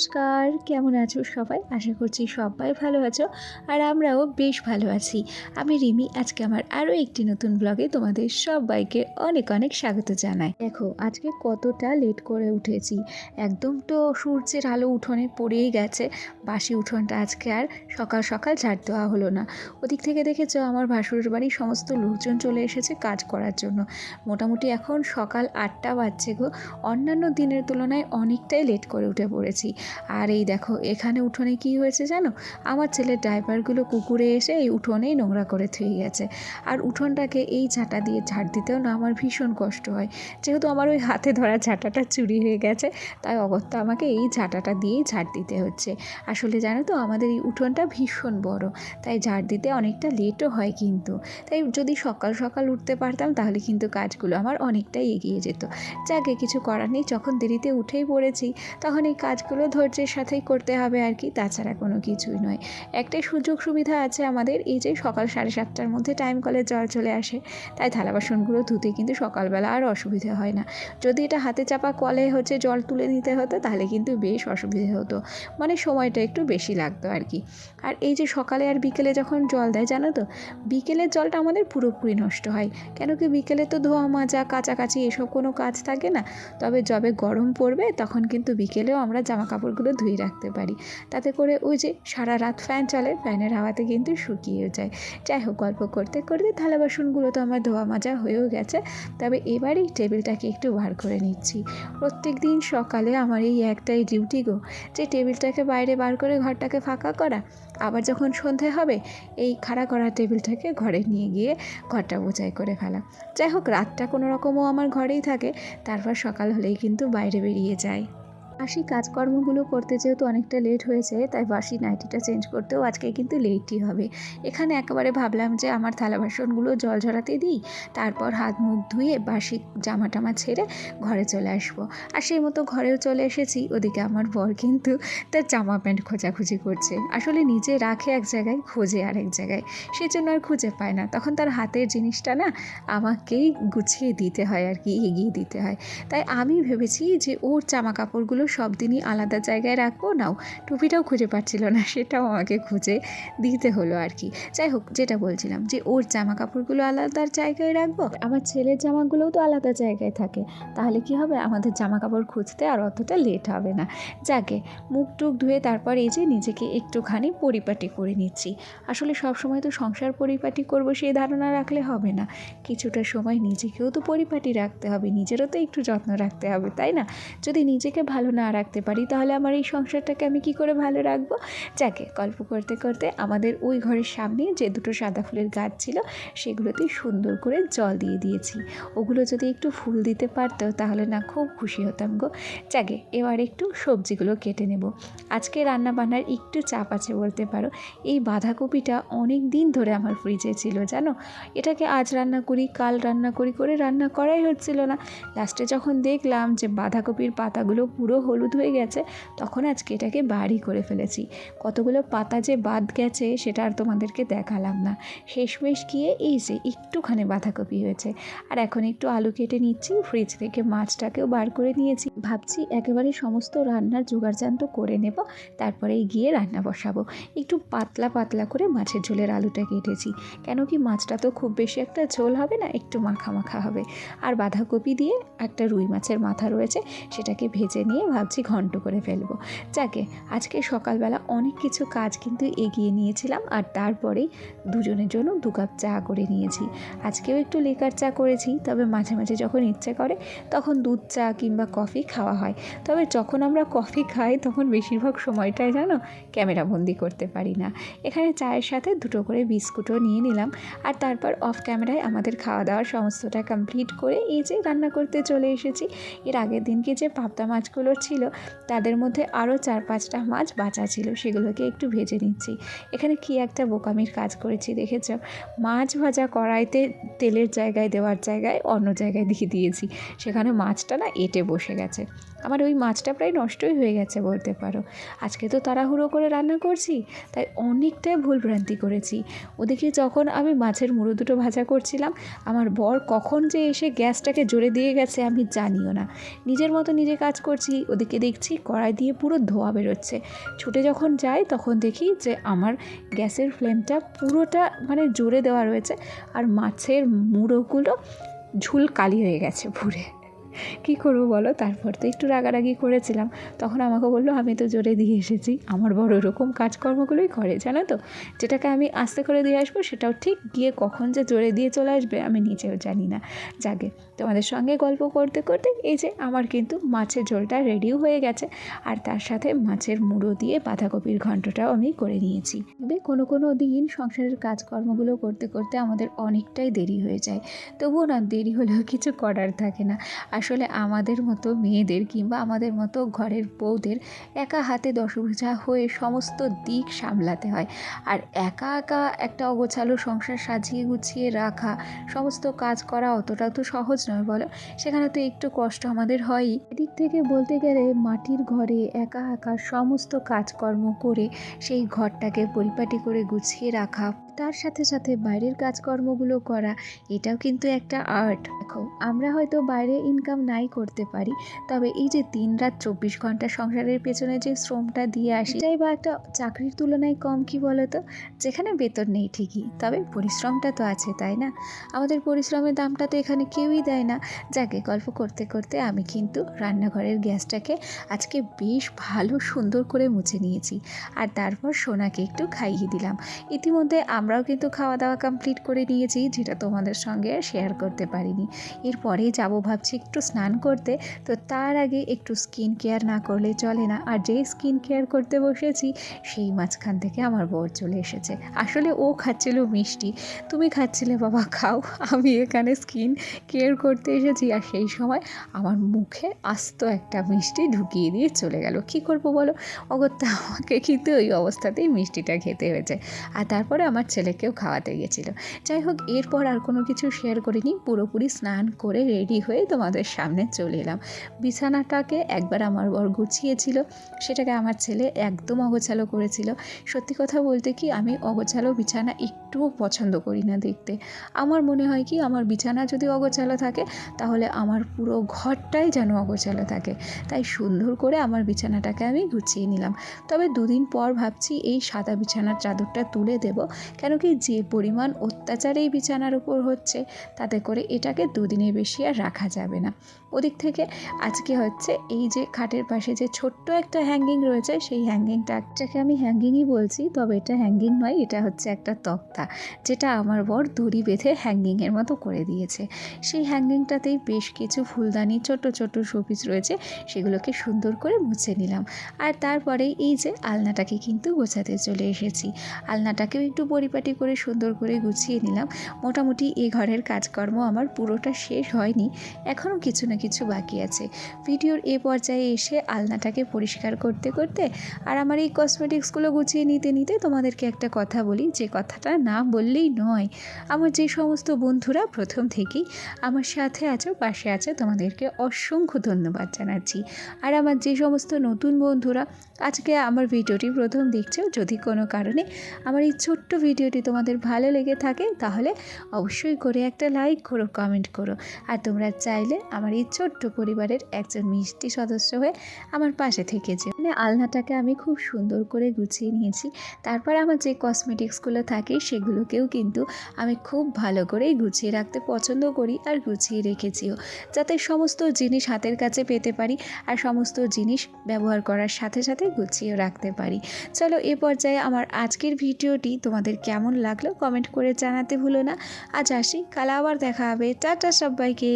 নমস্কার, কেমন আছো সবাই? আশা করছি সবাই ভালো আছো আর আমরাও বেশ ভালো আছি। আমি রিমি, আজকে আমার আরও একটি নতুন ব্লগে তোমাদের সবাইকে অনেক অনেক স্বাগত জানাই। দেখো, আজকে কতটা লেট করে উঠেছি। একদম তো সূর্যের আলো উঠোনে পড়েই গেছে। বাসি উঠোনটা আজকে আর সকাল সকাল ঝাড় দেওয়া হলো না। ওদিক থেকে দেখেছ আমার ভাসুরের বাড়ির সমস্ত লোকজন চলে এসেছে কাজ করার জন্য। মোটামুটি এখন সকাল আটটা বাজছে গো। অন্যান্য দিনের তুলনায় অনেকটাই লেট করে উঠে পড়েছি। আর এই দেখো, এখানে উঠোনে কি হয়েছে জানো? আমার ছেলের ড্রাইভারগুলো কুকুরে এসে এই উঠোনেই নোংরা করে থুয়ে গেছে। আর উঠোনটাকে এই ঝাঁটা দিয়ে ঝাড় দিতেও না আমার ভীষণ কষ্ট হয়। যেহেতু আমার ওই হাতে ধরা ঝাঁটাটা চুরি হয়ে গেছে, তাই অগত্যা আমাকে এই ঝাঁটাটা দিয়েই ঝাড় দিতে হচ্ছে। আসলে জানো তো, আমাদের এই উঠোনটা ভীষণ বড়, তাই ঝাড় দিতে অনেকটা লেটও হয় কিন্তু। তাই যদি সকাল সকাল উঠতে পারতাম, তাহলে কিন্তু কাজগুলো আমার অনেকটাই এগিয়ে যেত। যাকে কিছু করার নেই, যখন দেরিতে উঠেই পড়েছি, তখন এই কাজগুলো ধৈর্যের সাথেই করতে হবে আর কি, তাছাড়া কোনো কিছুই নয়। একটাই সুযোগ সুবিধা আছে আমাদের, এই যে সকাল সাড়ে সাতটার মধ্যে টাইম কলের জল চলে আসে, তাই থালা বাসনগুলো ধুতে কিন্তু সকালবেলা আর অসুবিধা হয় না। যদি এটা হাতে চাপা কলে হচ্ছে জল তুলে নিতে হতো, তাহলে কিন্তু বেশ অসুবিধে হতো। মানে সময়টা একটু বেশি লাগতো আর কি। আর এই যে সকালে আর বিকেলে যখন জল দেয়, জানো তো? বিকেলের জলটা আমাদের পুরোপুরি নষ্ট হয়। কেন কি বিকেলে তো ধোয়া, মাজা, কাচাকাচি এসব কোনো কাজ থাকে না? তবে যবে গরম পড়বে, তখন কিন্তু বিকেলেও আমরা জামা কাপড়গুলো ধুয়ে রাখতে পারি। তাতে করে ওই যে সারা রাত ফ্যান চলে ফ্যানের হাওয়াতে কিন্তু শুকিয়ে যায়। যাই হোক, গল্প করতে করতে থালা বাসনগুলো তো আমার ধোয়া মাজা হয়েও গেছে। তবে এবারেই টেবিলটাকে একটু বার করে নিচ্ছি। প্রত্যেক দিন সকালে আমার এই একটাই ডিউটি গো, যে টেবিলটাকে বাইরে বার করে ঘরটাকে ফাঁকা করা। আবার যখন সন্ধে হবে, এই খাড়া করা টেবিলটাকে ঘরে নিয়ে গিয়ে ঘরটা বোঝাই করে ফেলা। যাই হোক, রাতটা কোনো রকমও আমার ঘরেই থাকে। তারপর সকাল হলেই কিন্তু বাইরে বেরিয়ে যায় বাসি কাজকর্মগুলো করতে যেহেতু অনেকটা লেট হয়েছে, তাই বাসি নাইটিটা চেঞ্জ করতেও আজকে কিন্তু লেটই হবে। এখানে একেবারে ভাবলাম যে আমার থালা বাসনগুলো জল ঝরাতে দিই, তারপর হাত মুখ ধুয়ে বাসি জামা টামা ছেড়ে ঘরে চলে আসব। আর সেই মতো ঘরেও চলে এসেছি, ওদিকে আমার বর কিন্তু তার জামা প্যান্ট খোঁজাখুঁজি করছে। আসলে নিজে রাখে এক জায়গায়, খোঁজে আরেক জায়গায়। সেজন্য আর খুঁজে পায় না। তখন তার হাতের জিনিসটা না আমাকেই গুছিয়ে দিতে হয় আর কি, এগিয়ে দিতে হয়। তাই আমি ভেবেছি যে ওর জামা কাপড়গুলো সব দিনই আলাদা জায়গায় রাখব। নাও, টুপিটাও খুঁজে পাচ্ছিল না, সেটাও আমাকে খুঁজে দিতে হলো আর কি। যাই হোক, যেটা বলছিলাম যে ওর জামা কাপড়গুলো আলাদা জায়গায় রাখব, আমার ছেলের জামাগুলোও তো আলাদা জায়গায় থাকে। তাহলে কি হবে? আমাদের জামা কাপড় খুঁজতে আর অতটা লেট হবে না। যাকে, মুখ টুক ধুয়ে তারপর এই যে নিজেকে একটুখানি পরিপাটি করে নিচ্ছি। আসলে সব সময় তো সংসার পরিপাটি করব সেই ধারণা রাখলে হবে না। কিছুটা সময় নিজেকেও তো পরিপাটি রাখতে হবে, নিজেরও তো একটু যত্ন রাখতে হবে, তাই না? যদি নিজেকে ভালো না রাখতে পারি, তাহলে আমার এই সংসারটাকে আমি কি করে ভালো রাখব? যাকে গল্প করতে করতে আমাদের ওই ঘরের সামনে যে দুটো সাদা ফুলের গাছ ছিল সেগুলোতে সুন্দর করে জল দিয়ে দিয়েছি। ওগুলো যদি একটু ফুল দিতে পারতো, তাহলে না খুব খুশি হতাম গো। যাকে, এবার একটু সবজিগুলো কেটে নেব। আজকে রান্না বান্নার একটু চাপ আছে বলতে পারো। এই বাঁধাকপিটা অনেক দিন ধরে আমার ফ্রিজে ছিল, জানো? এটাকে আজ রান্না করি, কাল রান্না করি করে রান্না করাই হচ্ছিল না। লাস্টে যখন দেখলাম যে বাঁধাকপির পাতাগুলো পুরো হলুদ হয়ে গেছে, তখন আজকে এটাকে বাড়ি করে ফেলেছি। কতগুলো পাতা যে বাদ গেছে, সেটা আর তোমাদেরকে দেখালাম না। শেষমেশ গিয়ে এই যে একটুখানি বাঁধাকপি হয়েছে। আর এখন একটু আলু কেটে নিচ্ছি ফ্রিজ থেকে মাছটাকেও বার করে নিয়েছি। ভাবছি একেবারে সমস্ত রান্নার জোগাড়জান্ত করে নেব, তারপরে গিয়ে রান্না বসাবো। একটু পাতলা পাতলা করে মাছের ঝোলের আলুটা কেটেছি। কেন কি মাছটা তো খুব বেশি একটা ঝোল হবে না, একটু মাখা মাখা হবে। আর বাঁধাকপি দিয়ে একটা রুই মাছের মাথা রয়েছে, সেটাকে ভেজে নিয়ে ভাবছি ঘন্ট করে ফেলব। যাকে, আজকে সকালবেলা অনেক কিছু কাজ কিন্তু এগিয়ে নিয়েছিলাম আর তারপরেই দুজনের জন্য দু কাপ চা করে নিয়েছি। আজকেও একটু লেকার চা করেছি, তবে মাঝে মাঝে যখন ইচ্ছে করে তখন দুধ চা কিংবা কফি খাওয়া হয়। তবে যখন আমরা কফি খাই তখন বেশিরভাগ সময়টাই জানো ক্যামেরা বন্দি করতে পারি না। এখানে চায়ের সাথে দুটো করে বিস্কুটও নিয়ে নিলাম আর তারপর অফ ক্যামেরায় আমাদের খাওয়া দাওয়ার সমস্তটা কমপ্লিট করে এই যে রান্না করতে চলে এসেছি। এর আগের দিনকে যে পাবদা মাছগুলো ছিল, তাদের মধ্যে আরও চার পাঁচটা মাছ বাঁচা ছিল, সেগুলোকে একটু ভেজে নিচ্ছি। এখানে কি একটা বোকামির কাজ করেছি দেখেছ? মাছ ভাজা কড়াইতে তেলের জায়গায় দেওয়ার জায়গায় অন্য জায়গায় দিয়ে দিয়েছি। সেখানে মাছটা না এটে বসে গেছে। আমার ওই মাছটা প্রায় নষ্টই হয়ে গেছে বলতে পারো। আজকে তো তাড়াহুড়ো করে রান্না করছি, তাই অনেকটাই ভুলভ্রান্তি করেছি। ওদিকে যখন আমি মাছের মুড়ো দুটো ভাজা করছিলাম, আমার বর কখন যে এসে গ্যাসটাকে জোরে দিয়ে গেছে আমি জানিও না। নিজের মতো নিজে কাজ করছি, ওদিকে দেখছি কড়াই দিয়ে পুরো ধোয়া বেরোচ্ছে। ছুটে যখন যাই, তখন দেখি যে আমার গ্যাসের ফ্লেমটা পুরোটা মানে জোরে দেওয়া রয়েছে, আর মাছের মুড়োগুলো ঝুল কালি হয়ে গেছে পুরে। কী করব বলো? তারপর তো একটু রাগারাগি করেছিলাম। তখন আমাকে বলল, আমি তো জোরে দিয়ে এসেছি। আমার বড় রকম কাজকর্মগুলোই করে, জানো তো? যেটাকে আমি আস্তে করে দিয়ে আসব, সেটাও ঠিক। গিয়ে কখন যে জোরে দিয়ে চলে আসবে, আমি নিজেও জানি না। যাকে তোমাদের সঙ্গে গল্প করতে করতে এই যে আমার কিন্তু মাছের ঝোলটা রেডিও হয়ে গেছে। আর তার সাথে মাছের মুড়ো দিয়ে বাঁধাকপির ঘন্টটাও আমি করে নিয়েছি। তবে কোনো কোনো দিন সংসারের কাজকর্মগুলো করতে করতে আমাদের অনেকটাই দেরি হয়ে যায়। তবুও না, দেরি হলেও কিছু করার থাকে না। আসলে আমাদের মতো মেয়েদের কিংবা আমাদের মতো ঘরের বউদের একা হাতে দশভুজা হয়ে সমস্ত দিক সামলাতে হয়। আর একা একা একটা অগোছালো সংসার সাজিয়ে গুছিয়ে রাখা, সমস্ত কাজ করা অতটা তো সহজ নয় বলো, সেখানে তো একটু কষ্ট আমাদের হয়ই। এদিক থেকে বলতে গেলে মাটির ঘরে একা একা সমস্ত কাজকর্ম করে সেই ঘরটাকে পরিপাটি করে গুছিয়ে রাখা। তার সাথে সাথে বাইরের কাজকর্মগুলো করা, এটাও কিন্তু একটা আর্ট। দেখো, আমরা হয়তো বাইরে ইনকাম নাই করতে পারি, তবে এই যে দিন রাত চব্বিশ ঘণ্টা সংসারের পেছনে যে শ্রমটা দিয়ে আসি, এটাই বা একটা চাকরির তুলনায় কম, কি বলো তো যেখানে বেতন নেই ঠিকই, তবে পরিশ্রমটা তো আছে, তাই না? আমাদের পরিশ্রমের দামটা তো এখানে কেউই দেয় না। যাকে গল্প করতে করতে আমি কিন্তু রান্নাঘরের গ্যাসটাকে আজকে বেশ ভালো সুন্দর করে মুছে নিয়েছি। আর তারপর সোনাকে একটু খাইয়ে দিলাম। ইতিমধ্যে আমরাও কিন্তু খাওয়া দাওয়া কমপ্লিট করে নিয়েছি, যেটা তোমাদের সঙ্গে শেয়ার করতে পারিনি। এরপরে যাব ভাবছি একটু স্নান করতে, তো তার আগে একটু স্কিন কেয়ার না করলে চলে না। আর যেই স্কিন কেয়ার করতে বসেছি, সেই মাঝখান থেকে আমার বর চলে এসেছে। আসলে ও খাচ্ছিল মিষ্টি। তুমি খাচ্ছিলে বাবা, খাও। আমি এখানে স্কিন কেয়ার করতে এসেছি, আর সেই সময় আমার মুখে আস্ত একটা মিষ্টি ঢুকিয়ে দিয়ে চলে গেল। কি করব বলো? অগত্যা, আমাকে কিন্তু ওই অবস্থাতেই মিষ্টিটা খেতে হয়েছে। আর তারপরে আমার ছেলেকেও খাওয়াতে গেছিল যাই হোক, এরপর আর কোনো কিছু শেয়ার করিনি। পুরোপুরি স্নান করে রেডি হয়ে তোমাদের সামনে চলে এলাম। বিছানাটাকে একবার আমার বর গুছিয়েছিল। সেটাকে আমার ছেলে একদম অগোছালো করেছিল। সত্যি কথা বলতে কি, আমি অগোছালো বিছানা একটুও পছন্দ করি না দেখতে। আমার মনে হয় কি, আমার বিছানা যদি অগোছালো থাকে, তাহলে আমার পুরো ঘরটাই যেন অগোছালো থাকে। তাই সুন্দর করে আমার বিছানাটাকে আমি গুছিয়ে নিলাম। তবে দুদিন পর ভাবছি, এই সাদা বিছানার চাদরটা তুলে দেব। কেন কি যে পরিমাণ অত্যাচার এই বিছানার উপর হচ্ছে, তাতে করে এটাকে দুদিনের বেশি আর রাখা যাবে না। ওদিক থেকে আজকে হচ্ছে এই যে খাটের পাশে যে ছোট্ট একটা হ্যাঙ্গিং রয়েছে, সেই হ্যাঙ্গিংটাকে আমি হ্যাঙ্গিংই বলছি, তবে এটা হ্যাঙ্গিং নয়, এটা হচ্ছে একটা তক্তা, যেটা আমার বর দড়ি বেঁধে হ্যাঙ্গিংয়ের মতো করে দিয়েছে। সেই হ্যাঙ্গিংটাতেই বেশ কিছু ফুলদানি, ছোট ছোট শোপিস রয়েছে, সেগুলোকে সুন্দর করে মুছে নিলাম। আর তারপরে এই যে আলনাটাকে কিন্তু গোছাতে চলে এসেছি। আলনাটাকেও একটু পরিপাটি করে সুন্দর করে গুছিয়ে নিলাম। মোটামুটি এই ঘরের কাজকর্ম আমার পুরোটা শেষ হয়নি। এখনও কিছু না কিছু বাকি আছে। ভিডিওর এ পর্যায়ে এসে আলনাটাকে পরিষ্কার করতে করতে আর আমার এই কসমেটিক্সগুলো গুছিয়ে নিতে নিতে তোমাদেরকে একটা কথা বলি। যে কথাটা না বললেই নয়। আমার যে সমস্ত বন্ধুরা প্রথম থেকেই আমার সাথে আছো, পাশে আছো, তোমাদেরকে অসংখ্য ধন্যবাদ জানাচ্ছি। আর আমার যে সমস্ত নতুন বন্ধুরা আজকে আমার ভিডিওটি প্রথম দেখছ, যদি কোনো কারণে আমার এই ছোট্ট ভিডিওটি তোমাদের ভালো লেগে থাকে, তাহলে অবশ্যই করে একটা লাইক করো কমেন্ট করো। আর তোমরা চাইলে আমার এই ছোট্ট পরিবারের একজন মিষ্টি সদস্য হয়ে আমার পাশে থেকে যে মানে আলনাটাকে আমি খুব সুন্দর করে গুছিয়ে নিয়েছি। তারপর আমার যে কসমেটিক্সগুলো থাকে, সেগুলোকেও কিন্তু আমি খুব ভালো করেই গুছিয়ে রাখতে পছন্দ করি আর গুছিয়ে রেখেছিও যাতে সমস্ত জিনিস হাতের কাছে পেতে পারি আর সমস্ত জিনিস ব্যবহার করার সাথে সাথে গুছিয়েও রাখতে পারি। চলো এ পর্যায়ে আমার আজকের ভিডিওটি তোমাদের কেমন লাগল কমেন্ট করে জানাতে ভুলো না। আজ আসি, কাল আবার দেখা হবে। টাটা সবাইকে।